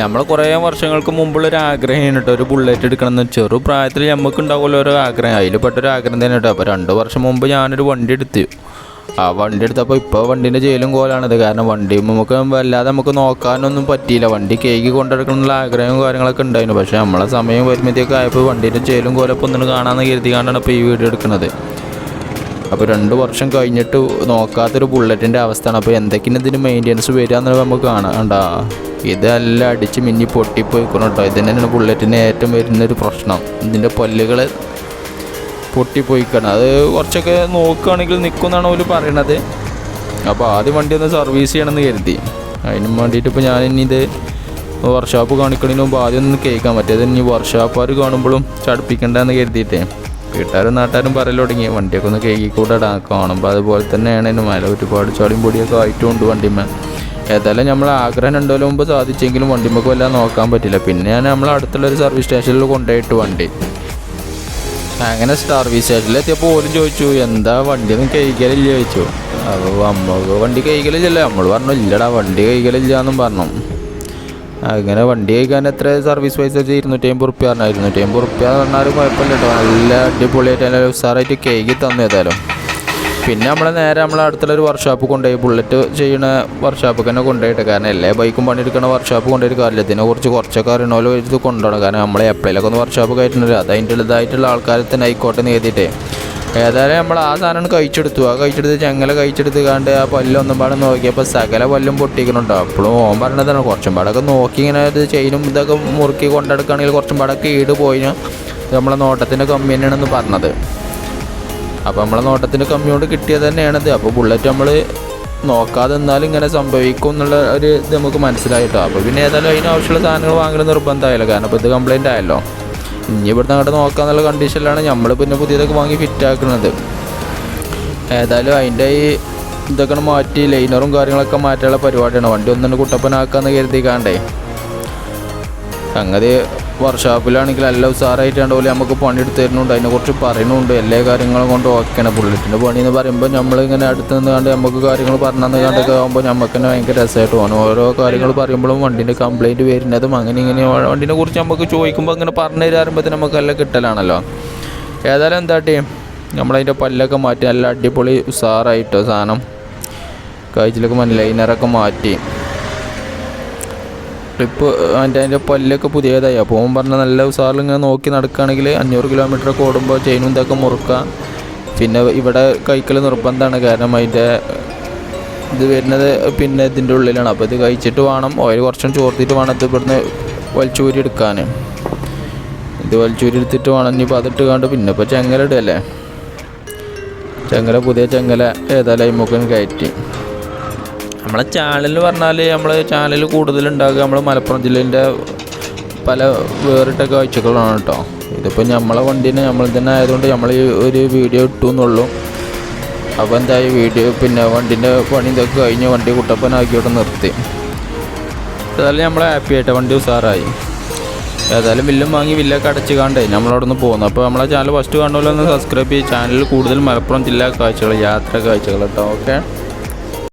നമ്മൾ കുറേ വർഷങ്ങൾക്ക് മുമ്പുള്ളൊരു ആഗ്രഹം കേട്ടോ. ഒരു ബുള്ളറ്റ് എടുക്കണമെന്ന്. ചെറു പ്രായത്തിൽ നമുക്ക് ഉണ്ടാവുമല്ലോ ഒരു ആഗ്രഹം. അതിൽ പെട്ടൊരു ആഗ്രഹം തന്നെ കേട്ടോ. അപ്പോൾ രണ്ട് വർഷം മുമ്പ് ഞാനൊരു വണ്ടി എടുത്തു. ആ വണ്ടി എടുത്തപ്പോൾ ഇപ്പോൾ വണ്ടീന്റെ ജയിലും കോലാണിത്. കാരണം വണ്ടി നമുക്ക് വല്ലാതെ നമുക്ക് നോക്കാനൊന്നും പറ്റിയില്ല. വണ്ടി കേക്ക് കൊണ്ടെടുക്കണമെന്നുള്ള ആഗ്രഹവും കാര്യങ്ങളൊക്കെ ഉണ്ടായിരുന്നു. പക്ഷേ നമ്മളെ സമയം പരിമിതിയൊക്കെ ആയപ്പോൾ വണ്ടീന്റെ ജയിലും കോലപ്പോൾ ഒന്നും കാണാമെന്ന് കരുതി കൊണ്ടാണ് ഇപ്പോൾ ഈ വീഡിയോ എടുക്കുന്നത്. അപ്പോൾ രണ്ട് വർഷം കഴിഞ്ഞിട്ട് നോക്കാത്തൊരു ബുള്ളറ്റിന്റെ അവസ്ഥയാണ്. അപ്പോൾ എന്തൊക്കെയാണ് ഇതിന് മെയിന്റെനൻസ് വരിക എന്നുള്ളത് നമുക്ക് കാണാം കണ്ടാ. ഇതെല്ലാം അടിച്ച് മിന്നി പൊട്ടിപ്പോയിക്കണം കേട്ടോ. ഇത് തന്നെയാണ് ബുള്ളറ്റിന് ഏറ്റവും വരുന്നൊരു പ്രശ്നം. ഇതിന്റെ പല്ലുകൾ പൊട്ടിപ്പോയിക്കണം അത് കുറച്ചൊക്കെ നോക്കുകയാണെങ്കിൽ നിൽക്കുമെന്നാണ് അവർ പറയണത്. അപ്പോൾ ആദ്യം വണ്ടി ഒന്ന് സർവീസ് ചെയ്യണമെന്ന് കരുതി. അതിന് വേണ്ടിയിട്ട് ഇപ്പോൾ ഞാൻ ഇനി ഇത് വർക്ക്ഷോപ്പ് കാണിക്കണതിന് മുമ്പ് ആദ്യം ഒന്ന് കേൾക്കാൻ പറ്റും അത് ഇനി വർക്ക്ഷോപ്പുകാർ കാണുമ്പോഴും ചടുപ്പിക്കണ്ടെന്ന് കരുതിയിട്ടേ. വീട്ടുകാരും നാട്ടുകാരും പറയൽ തുടങ്ങി. വണ്ടിയൊക്കെ ഒന്ന് കേക്കിക്കൂടെ കാണുമ്പോൾ അതുപോലെ തന്നെയാണ് ഇതിന് മേലെ ഒരുപാട് ചളിയും പൊടിയൊക്കെ ആയിട്ടുണ്ട് വണ്ടിമേ ഏതായാലും നമ്മൾ ആഗ്രഹം ഉണ്ടല്ലോ മുമ്പ് സാധിച്ചെങ്കിലും വണ്ടിമ്മക്ക് വല്ലാതെ നോക്കാൻ പറ്റില്ല. പിന്നെ ഞാൻ നമ്മൾ അടുത്തുള്ള ഒരു സർവീസ് സ്റ്റേഷനിൽ കൊണ്ടുപോയിട്ട് വണ്ടി. അങ്ങനെ സർവീസ് സ്റ്റേഷനിലെത്തിയപ്പോൾ പോലും ചോദിച്ചു എന്താ വണ്ടി ഒന്നും കഴിക്കലില്ല ചോദിച്ചു. അപ്പോൾ നമുക്ക് വണ്ടി കഴിക്കലില്ലല്ലോ നമ്മൾ പറഞ്ഞു ഇല്ലടാ വണ്ടി കഴിക്കലില്ല എന്നും പറഞ്ഞു. അങ്ങനെ വണ്ടി കഴിക്കാൻ എത്ര സർവീസ് പൈസ വെച്ച് ഇരുന്നൂറ്റി അമ്പത് റുപ്യ പറഞ്ഞാൽ ഇരുന്നൂറ്റി അമ്പത് റുപ്യ എന്ന് പറഞ്ഞാൽ കുഴപ്പമില്ല കേട്ടോ നല്ല അടിപൊളിയായിട്ട് നല്ല ഉസാറായിട്ട് കേക്ക് തന്നു ഏതായാലും. പിന്നെ നമ്മളെ നേരെ നമ്മളെ അടുത്തുള്ള ഒരു വർക്ക്ഷോപ്പ് കൊണ്ടുപോയി. ബുള്ളറ്റ് ചെയ്യുന്ന വർക്ക്ഷോപ്പ് തന്നെ കൊണ്ടുപോയിട്ട് കാരണം എല്ലാ ബൈക്കും പണിയെടുക്കുന്ന വർക്ക്ഷോപ്പ് കൊണ്ടുപോയിട്ട് കാര്യമില്ല. ഇതിനെ കുറിച്ച് കുറച്ചൊക്കെ അറിയണമല്ലോ ഇത് കൊണ്ടുപോകണം. കാരണം നമ്മളെ എപ്പോഴേലൊക്കെ ഒന്ന് വർക്ക്ഷോപ്പ് കയറ്റുന്നില്ല അത് അതിന്റെ ഇതായിട്ടുള്ള ആൾക്കാരെ തന്നെ ആയിക്കോട്ടെ എഴുതിയിട്ടേ ഏതായാലും നമ്മൾ ആ സാധനം കഴിച്ചെടുത്തു. ആ കഴിച്ചെടുത്ത് ചങ്ങല കഴിച്ചെടുത്ത് കണ്ട് ആ പല്ലൊന്നും പാടെ നോക്കിയപ്പോൾ സകല പല്ലും പൊട്ടിക്കണുണ്ടോ അപ്പോഴും ഓൻ പറഞ്ഞതാണ് കുറച്ചും പാടൊക്കെ നോക്കി ഇങ്ങനെ ഇത് ചെയിനും ഇതൊക്കെ മുറുക്കി കൊണ്ടെടുക്കുകയാണെങ്കിൽ കുറച്ചും പാടൊക്കെ ഈട് പോയിന്. നമ്മളെ നോട്ടത്തിന്റെ കമ്മി തന്നെയാണെന്ന് പറഞ്ഞത്. അപ്പോൾ നമ്മളെ നോട്ടത്തിന്റെ കമ്മിയോട് കിട്ടിയത് തന്നെയാണിത്. അപ്പോൾ ബുള്ളറ്റ് നമ്മൾ നോക്കാതെ നിന്നാലും ഇങ്ങനെ സംഭവിക്കും എന്നുള്ള ഒരു ഇത് നമുക്ക് മനസ്സിലായിട്ടോ. അപ്പോൾ പിന്നെ ഏതായാലും അതിനാവശ്യമുള്ള സാധനങ്ങൾ വാങ്ങൽ നിർബന്ധമായല്ലോ. കാരണം ഇപ്പോൾ ഇത് കംപ്ലൈന്റ് ആയല്ലോ. ഇനി ഇവിടുന്ന് അങ്ങോട്ട് നോക്കാന്നുള്ള കണ്ടീഷനിലാണ് നമ്മൾ പിന്നെ പുതിയതൊക്കെ വാങ്ങി ഫിറ്റ് ആക്കുന്നത്. ഏതായാലും അതിന്റെ ഈ ഇതൊക്കെ മാറ്റി ലൈനറും കാര്യങ്ങളൊക്കെ മാറ്റാനുള്ള പരിപാടിയാണ്. വണ്ടി ഒന്നും കുട്ടപ്പനാക്കാന്ന് കരുതിക്കാണ്ടേ. സംഗതി വർക്ക്ഷോപ്പിലാണെങ്കിൽ നല്ല ഉസാറായിട്ടാണ് പോലെ നമുക്ക് പണിയെടുത്ത് തരുന്നുണ്ട്. അതിനെക്കുറിച്ച് പറയുന്നുണ്ട്. എല്ലാ കാര്യങ്ങളും കൊണ്ട് ഓക്കെയാണ് ബുള്ളറ്റിന്റെ പണി എന്ന് പറയുമ്പോൾ നമ്മളിങ്ങനെ അടുത്ത് നിന്ന് കണ്ട് നമുക്ക് കാര്യങ്ങൾ പറഞ്ഞു കണ്ടൊക്കെ ആകുമ്പോൾ നമുക്ക് തന്നെ ഭയങ്കര രസമായിട്ട് തോന്നും. ഓരോ കാര്യങ്ങൾ പറയുമ്പോഴും വണ്ടീന്റെ കംപ്ലയിന്റ് വരുന്നതും അങ്ങനെ ഇങ്ങനെ. വണ്ടീനെ കുറിച്ച് നമുക്ക് ചോദിക്കുമ്പോൾ അങ്ങനെ പറഞ്ഞു തരാറുമ്പോൾ നമുക്ക് നല്ല കിട്ടലാണല്ലോ. ഏതായാലും എന്താട്ടി നമ്മളതിന്റെ പല്ലൊക്കെ മാറ്റി നല്ല അടിപൊളി ഉസാറായിട്ടോ സാധനം. കാഴ്ചയിലൊക്കെ മഞ്ഞ ലൈനറൊക്കെ മാറ്റി. ട്രിപ്പ് അതിന്റെ അതിന്റെ പല്ലൊക്കെ പുതിയതായി. അപ്പോൾ ഓൻ പറഞ്ഞ നല്ല ഉസാറിൽ ഇങ്ങനെ നോക്കി നടക്കുകയാണെങ്കിൽ അഞ്ഞൂറ് കിലോമീറ്റർ ഒക്കെ ഓടുമ്പോൾ ചെയിനും ഇതൊക്കെ മുറുക്കുക പിന്നെ ഇവിടെ കഴിക്കൽ നിർബന്ധമാണ്. കാരണം അതിന്റെ ഇത് വരുന്നത് പിന്നെ ഇതിന്റെ ഉള്ളിലാണ്. അപ്പോൾ ഇത് കഴിച്ചിട്ട് വേണം ഓയിൽ കുറച്ചും ചോർത്തിട്ട് വേണം ഇത് ഇവിടുന്ന് വലിച്ചൂരി എടുക്കാൻ ഇത് വലിച്ചൂരി എടുത്തിട്ട് വേണം ഇനിയിപ്പോൾ അതിട്ട് കണ്ട് പിന്നെ ഇപ്പോൾ ചെങ്ങല ഇടുകയല്ലേ ചെങ്ങല പുതിയ ചെങ്ങല ഏതായാലും അയിമൊക്കെ കയറ്റി. നമ്മളെ ചാനൽ പറഞ്ഞാൽ നമ്മളെ ചാനൽ കൂടുതലുണ്ടാകുക നമ്മൾ മലപ്പുറം ജില്ലേന്റെ പല വേറിട്ട കാഴ്ചകളാണ് കേട്ടോ ഇതിപ്പോൾ നമ്മളെ വണ്ടീനെ നമ്മൾ തന്നെ ആയതുകൊണ്ട് നമ്മൾ ഈ ഒരു വീഡിയോ ഇട്ടു എന്നുള്ളൂ. അപ്പോൾ എന്തായി വീഡിയോ പിന്നെ വണ്ടീന്റെ പണി ഇതൊക്കെ കഴിഞ്ഞ് വണ്ടി കുട്ടപ്പനാക്കിയോട്ട് നിർത്തി. ഏതായാലും നമ്മൾ ഹാപ്പി ആയിട്ട് വണ്ടി ഉസാറായി. ഏതായാലും വില്ലും വാങ്ങി വില്ലൊക്കെ അടച്ച് കാണ്ടേ നമ്മളവിടെ നിന്ന് പോകുന്നു അപ്പോൾ നമ്മളെ ചാനൽ ഫസ്റ്റ് കാണുമല്ലോ ഒന്ന് സബ്സ്ക്രൈബ് ചെയ്യും. ചാനലിൽ കൂടുതൽ മലപ്പുറം ജില്ലാ കാഴ്ചകൾ യാത്ര കാഴ്ചകൾ കേട്ടോ ഓക്കെ